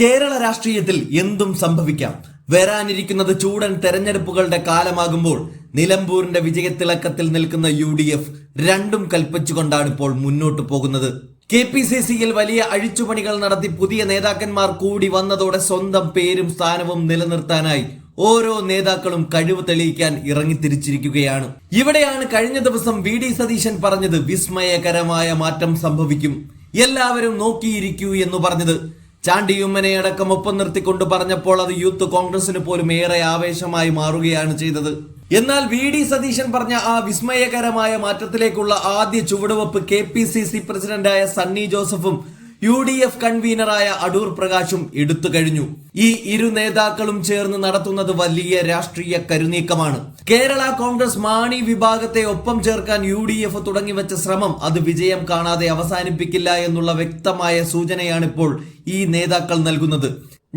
കേരള രാഷ്ട്രീയത്തിൽ എന്തും സംഭവിക്കാം. വരാനിരിക്കുന്നത് ചൂടൻ തെരഞ്ഞെടുപ്പുകളുടെ കാലമാകുമ്പോൾ നിലമ്പൂരിന്റെ വിജയത്തിളക്കത്തിൽ നിൽക്കുന്ന യു ഡി എഫ് രണ്ടും കൽപ്പിച്ചുകൊണ്ടാണ് ഇപ്പോൾ മുന്നോട്ട് പോകുന്നത്. കെ പി സി സിയിൽ വലിയ അഴിച്ചുപണികൾ നടത്തി പുതിയ നേതാക്കന്മാർ കൂടി വന്നതോടെ സ്വന്തം പേരും സ്ഥാനവും നിലനിർത്താനായി ഓരോ നേതാക്കളും കഴിവ് തെളിയിക്കാൻ ഇറങ്ങിത്തിരിച്ചിരിക്കുകയാണ്. ഇവിടെയാണ് കഴിഞ്ഞ ദിവസം വി ഡി സതീശൻ പറഞ്ഞത് വിസ്മയകരമായ മാറ്റം സംഭവിക്കും. എല്ലാവരും നോക്കിയിരിക്കൂ എന്ന് പറഞ്ഞത് ചാണ്ടിയുമ്മനെ അടക്കം ഒപ്പം നിർത്തിക്കൊണ്ട് പറഞ്ഞപ്പോൾ അത് യൂത്ത് കോൺഗ്രസിന് പോലും ഏറെ ആവേശമായി മാറുകയാണ് ചെയ്തത്. എന്നാൽ വി ഡി സതീശൻ പറഞ്ഞ ആ വിസ്മയകരമായ മാറ്റത്തിലേക്കുള്ള ആദ്യ ചുവടുവെപ്പ് കെ പി സി സി പ്രസിഡന്റായ സണ്ണി ജോസഫും യു ഡി എഫ് കൺവീനറായ അടൂർ പ്രകാശും എടുത്തു കഴിഞ്ഞു. ഈ ഇരു നേതാക്കളും ചേർന്ന് നടത്തുന്നത് വലിയ രാഷ്ട്രീയ കരുനീക്കമാണ്. കേരള കോൺഗ്രസ് മാണി വിഭാഗത്തെ ഒപ്പം ചേർക്കാൻ യു ഡി എഫ് തുടങ്ങിവെച്ച ശ്രമം അത് വിജയം കാണാതെ അവസാനിപ്പിക്കില്ല എന്നുള്ള വ്യക്തമായ സൂചനയാണിപ്പോൾ ഈ നേതാക്കൾ നൽകുന്നത്.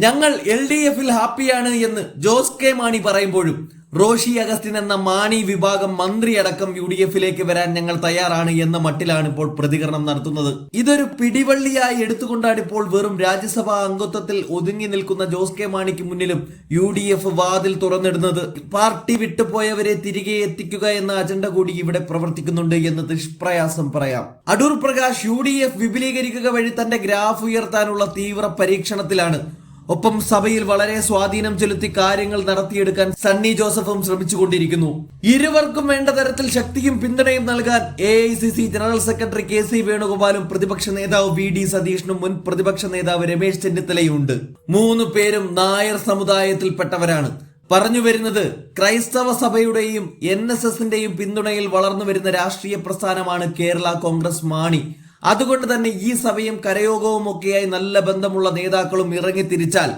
ഞങ്ങൾ എൽ ഡി എഫിൽ ഹാപ്പിയാണ് എന്ന് ജോസ് കെ മാണി പറയുമ്പോഴും റോഷി അഗസ്റ്റിൻ എന്ന മാണി വിഭാഗം മന്ത്രിയടക്കം യു ഡി എഫിലേക്ക് വരാൻ ഞങ്ങൾ തയ്യാറാണ് എന്ന മട്ടിലാണ് ഇപ്പോൾ പ്രതികരണം നടത്തുന്നത്. ഇതൊരു പിടിവള്ളിയായി എടുത്തുകൊണ്ടാണ് ഇപ്പോൾ വെറും രാജ്യസഭാ അംഗത്വത്തിൽ ഒതുങ്ങി നിൽക്കുന്ന ജോസ് കെ മാണിക്ക് മുന്നിലും യു ഡി എഫ് വാതിൽ തുറന്നിടുന്നത്. പാർട്ടി വിട്ടുപോയവരെ തിരികെ എത്തിക്കുക എന്ന അജണ്ട കൂടി ഇവിടെ പ്രവർത്തിക്കുന്നുണ്ട് എന്ന് നിഷ്പ്രയാസം പറയാം. Adoor Prakash U D F വിപുലീകരിക്കുക വഴി തന്റെ ഗ്രാഫ് ഉയർത്താനുള്ള തീവ്ര പരീക്ഷണത്തിലാണ് ഒപ്പം സഭയിൽ വളരെ സ്വാധീനം ചെലുത്തി കാര്യങ്ങൾ നടത്തിയെടുക്കാൻ സണ്ണി ജോസഫും ശ്രമിച്ചുകൊണ്ടിരിക്കുന്നു. ഇരുവർക്കും വേണ്ട തരത്തിൽ ശക്തിയും പിന്തുണയും നൽകാൻ A general secretary K C വേണുഗോപാലും പ്രതിപക്ഷ നേതാവ് വി ഡി സതീഷിനും മുൻ പ്രതിപക്ഷ നേതാവ് രമേശ് ചെന്നിത്തലയുമുണ്ട് മൂന്ന് പേരും നായർ സമുദായത്തിൽപ്പെട്ടവരാണ്. പറഞ്ഞു വരുന്നത് ക്രൈസ്തവ സഭയുടെയും എൻ എസ് എസിന്റെയും പിന്തുണയിൽ വളർന്നു വരുന്ന രാഷ്ട്രീയ പ്രസ്ഥാനമാണ് കേരള കോൺഗ്രസ് മാണി. അതുകൊണ്ട് തന്നെ ഈ സഭയും കരയോഗവും ഒക്കെയായി നല്ല ബന്ധമുള്ള നേതാക്കളും ഇറങ്ങിത്തിരിച്ചാൽ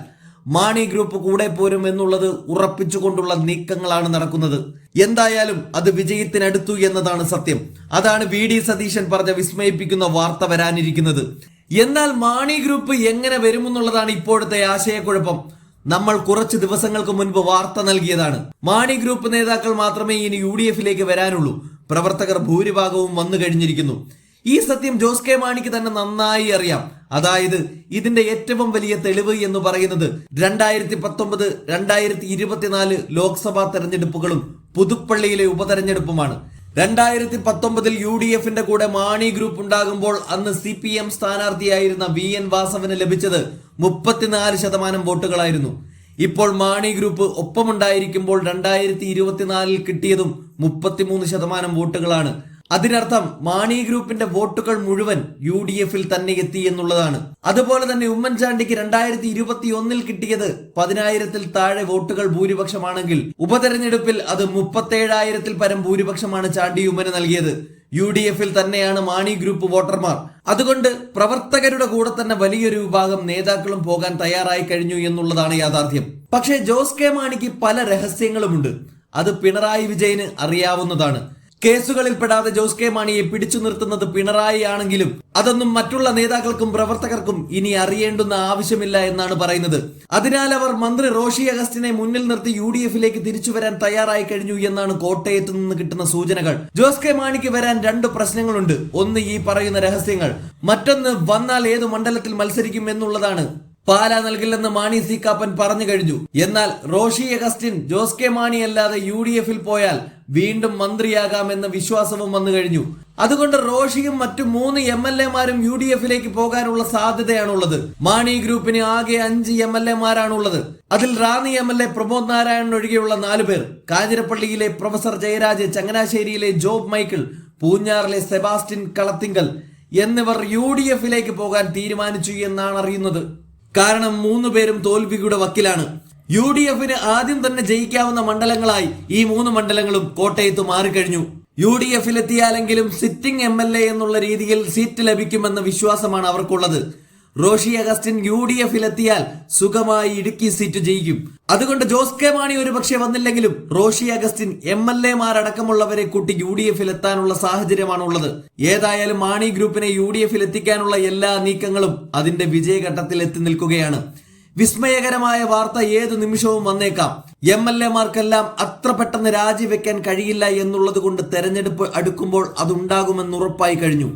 മാണി ഗ്രൂപ്പ് കൂടെ പോരും എന്നുള്ളത് ഉറപ്പിച്ചുകൊണ്ടുള്ള നീക്കങ്ങളാണ് നടക്കുന്നത്. എന്തായാലും അത് വിജയത്തിനടുത്തു എന്നതാണ് സത്യം. അതാണ് വി ഡി സതീശൻ പറഞ്ഞ വിസ്മയിപ്പിക്കുന്ന വാർത്ത വരാനിരിക്കുന്നത്. എന്നാൽ മാണി ഗ്രൂപ്പ് എങ്ങനെ വരുമെന്നുള്ളതാണ് ഇപ്പോഴത്തെ ആശയക്കുഴപ്പം. നമ്മൾ കുറച്ച് ദിവസങ്ങൾക്ക് മുൻപ് വാർത്ത നൽകിയതാണ്. മാണി ഗ്രൂപ്പ് നേതാക്കൾ മാത്രമേ ഇനി യു ഡി എഫിലേക്ക് വരാനുള്ളൂ. പ്രവർത്തകർ ഭൂരിഭാഗവും വന്നു കഴിഞ്ഞിരിക്കുന്നു. ഈ സത്യം ജോസ് കെ മാണിക്ക് തന്നെ നന്നായി അറിയാം. അതായത് ഇതിന്റെ ഏറ്റവും വലിയ തെളിവ് എന്ന് പറയുന്നത് രണ്ടായിരത്തി പത്തൊമ്പത് രണ്ടായിരത്തി ഇരുപത്തിനാല് ലോക്സഭാ തെരഞ്ഞെടുപ്പുകളും പുതുപ്പള്ളിയിലെ ഉപതെരഞ്ഞെടുപ്പുമാണ്. രണ്ടായിരത്തി പത്തൊമ്പതിൽ യു ഡി എഫിന്റെ കൂടെ മാണി ഗ്രൂപ്പ് ഉണ്ടാകുമ്പോൾ അന്ന് സി പി എം സ്ഥാനാർത്ഥിയായിരുന്ന വി എൻ വാസവന് ലഭിച്ചത് മുപ്പത്തിനാല് ശതമാനം വോട്ടുകളായിരുന്നു. ഇപ്പോൾ മാണി ഗ്രൂപ്പ് ഒപ്പമുണ്ടായിരിക്കുമ്പോൾ രണ്ടായിരത്തി ഇരുപത്തിനാലിൽ കിട്ടിയതും മുപ്പത്തിമൂന്ന് ശതമാനം വോട്ടുകളാണ്. അതിനർത്ഥം മാണി ഗ്രൂപ്പിന്റെ വോട്ടുകൾ മുഴുവൻ യു ഡി എഫിൽ തന്നെ എത്തി എന്നുള്ളതാണ്. അതുപോലെ തന്നെ ഉമ്മൻചാണ്ടിക്ക് രണ്ടായിരത്തി ഇരുപത്തി ഒന്നിൽ കിട്ടിയത് പതിനായിരത്തിൽ താഴെ വോട്ടുകൾ ഭൂരിപക്ഷമാണെങ്കിൽ ഉപതെരഞ്ഞെടുപ്പിൽ അത് മുപ്പത്തേഴായിരത്തിൽ പരം ഭൂരിപക്ഷമാണ് ചാണ്ടി ഉമ്മന് നൽകിയത്. യു ഡി എഫിൽ തന്നെയാണ് മാണി ഗ്രൂപ്പ് വോട്ടർമാർ. അതുകൊണ്ട് പ്രവർത്തകരുടെ കൂടെ തന്നെ വലിയൊരു വിഭാഗം നേതാക്കളും പോകാൻ തയ്യാറായി കഴിഞ്ഞു എന്നുള്ളതാണ് യാഥാർത്ഥ്യം. പക്ഷേ ജോസ് കെ മാണിക്ക് പല രഹസ്യങ്ങളുമുണ്ട്. അത് പിണറായി വിജയന് അറിയാവുന്നതാണ്. കേസുകളിൽ പെടാതെ ജോസ് കെ മാണിയെ പിടിച്ചു നിർത്തുന്നത് പിണറായി ആണെങ്കിലും അതൊന്നും മറ്റുള്ള നേതാക്കൾക്കും പ്രവർത്തകർക്കും ഇനി അറിയേണ്ടുന്ന ആവശ്യമില്ല എന്നാണ് പറയുന്നത്. അതിനാൽ അവർ മന്ത്രി റോഷി അഗസ്റ്റിനെ മുന്നിൽ നിർത്തി യു ഡി എഫിലേക്ക് തിരിച്ചു വരാൻ തയ്യാറായി കഴിഞ്ഞു എന്നാണ് കോട്ടയത്ത് നിന്ന് കിട്ടുന്ന സൂചനകൾ. ജോസ് കെ മാണിക്ക് വരാൻ രണ്ട് പ്രശ്നങ്ങളുണ്ട്. ഒന്ന് ഈ പറയുന്ന രഹസ്യങ്ങൾ. മറ്റൊന്ന് വന്നാൽ ഏത് മണ്ഡലത്തിൽ മത്സരിക്കും എന്നുള്ളതാണ്. പാല നൽകില്ലെന്ന് മാണി സി കാപ്പൻ പറഞ്ഞു കഴിഞ്ഞു. എന്നാൽ റോഷി അഗസ്റ്റിൻ ജോസ് കെ മാണി അല്ലാതെ യു ഡി എഫിൽ പോയാൽ വീണ്ടും മന്ത്രിയാകാമെന്ന വിശ്വാസവും വന്നു കഴിഞ്ഞു. അതുകൊണ്ട് റോഷിയും മറ്റു മൂന്ന് എം എൽ എമാരും യു ഡി എഫിലേക്ക് പോകാനുള്ള സാധ്യതയാണുള്ളത്. മാണി ഗ്രൂപ്പിന് ആകെ അഞ്ച് എം എൽ എമാരാണുള്ളത് അതിൽ Ranni M L A Pramod Narayanan ഒഴികെയുള്ള നാലു പേർ. കാഞ്ഞിരപ്പള്ളിയിലെ പ്രൊഫസർ ജയരാജ് ചങ്ങനാശ്ശേരിയിലെ ജോബ് മൈക്കിൾ പൂഞ്ഞാറിലെ സെബാസ്റ്റിൻ കളത്തിങ്കൽ എന്നിവർ യു ഡി എഫിലേക്ക് പോകാൻ തീരുമാനിച്ചു എന്നാണ് അറിയുന്നത്. കാരണം മൂന്ന് പേരും തോൽവിയുടെ വക്കിലാണ്. യു ഡി എഫിന് ആദ്യം തന്നെ ജയിക്കാവുന്ന മണ്ഡലങ്ങളായി ഈ മൂന്ന് മണ്ഡലങ്ങളും കോട്ടയത്ത് മാറിക്കഴിഞ്ഞു. യു ഡി എഫിലെത്തിയാലെങ്കിലും സിറ്റിംഗ് എം എൽ എ എന്നുള്ള രീതിയിൽ സീറ്റ് ലഭിക്കുമെന്ന വിശ്വാസമാണ് അവർക്കുള്ളത്. റോഷി അഗസ്റ്റിൻ യു ഡി എഫിലെത്തിയാൽ സുഖമായി ഇടുക്കി സീറ്റ് ജയിക്കും. അതുകൊണ്ട് ജോസ് കെ മാണി ഒരു പക്ഷേ വന്നില്ലെങ്കിലും റോഷി അഗസ്റ്റിൻ എം എൽ എമാരടക്കമുള്ളവരെ കൂട്ടി യു ഡി എഫിൽ എത്താനുള്ള സാഹചര്യമാണുള്ളത്. ഏതായാലും മാണി ഗ്രൂപ്പിനെ യു ഡി എഫിൽ എത്തിക്കാനുള്ള എല്ലാ നീക്കങ്ങളും അതിന്റെ വിജയഘട്ടത്തിൽ എത്തി നിൽക്കുകയാണ്. വിസ്മയകരമായ വാർത്ത ഏതു നിമിഷവും വന്നേക്കാം. എം എൽ എമാർക്കെല്ലാം അത്ര പെട്ടെന്ന് രാജിവെക്കാൻ കഴിയില്ല എന്നുള്ളത് കൊണ്ട് തെരഞ്ഞെടുപ്പ് അടുക്കുമ്പോൾ അതുണ്ടാകുമെന്ന് ഉറപ്പായി കഴിഞ്ഞു.